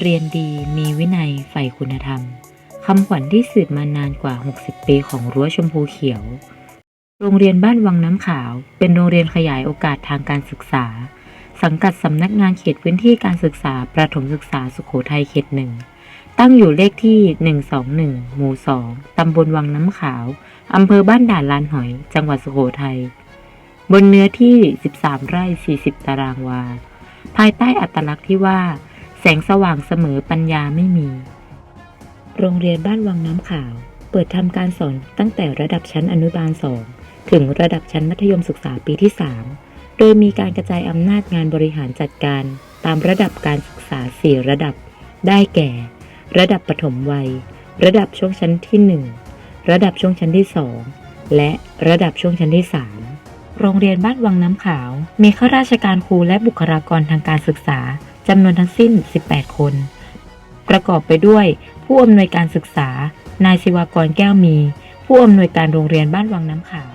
เรียนดีมีวินัยใฝ่คุณธรรมคำขวัญที่สืบมานานกว่า 60 ปีของรั้วชมพูเขียว โรงเรียนบ้านวังน้ำขาว เป็นโรงเรียนขยายโอกาสทางการศึกษา สังกัดสำนักงานเขตพื้นที่การศึกษา ประถมศึกษาสุขโขทัยเขตหนึ่ง ตั้งอยู่เลขที่ 121 หมู่ 2 ตำบลวังน้ำขาว อำเภอบ้านด่านลานหอย จังหวัดสุโขทัย บนเนื้อที่ 13 ไร่ 40 ตารางวา ภายใต้อัตลักษณ์ที่ว่า แสงสว่างเสมอปัญญาไม่มี โรงเรียนบ้านวังน้ำขาว เปิดทำการสอนตั้งแต่ระดับชั้นอนุบาล2ถึงระดับชั้นมัธยมศึกษาปีที่ 3 โดยมีการกระจายอำนาจงานบริหารจัดการตามระดับการศึกษา 4 ระดับ ได้แก่ ระดับปฐมวัย ระดับช่วงชั้นที่ 1 ระดับช่วงชั้นที่ 2 และระดับช่วงชั้นที่ 3 โรงเรียนบ้านวังน้ำขาว มีข้าราชการครูและบุคลากรทางการศึกษา จำนวนทั้งสิ้น 18 คน ประกอบไปด้วย ผู้อำนวยการศึกษา นายศิวากรแก้วมี ผู้อำนวยการโรงเรียนบ้านวังน้ำขาว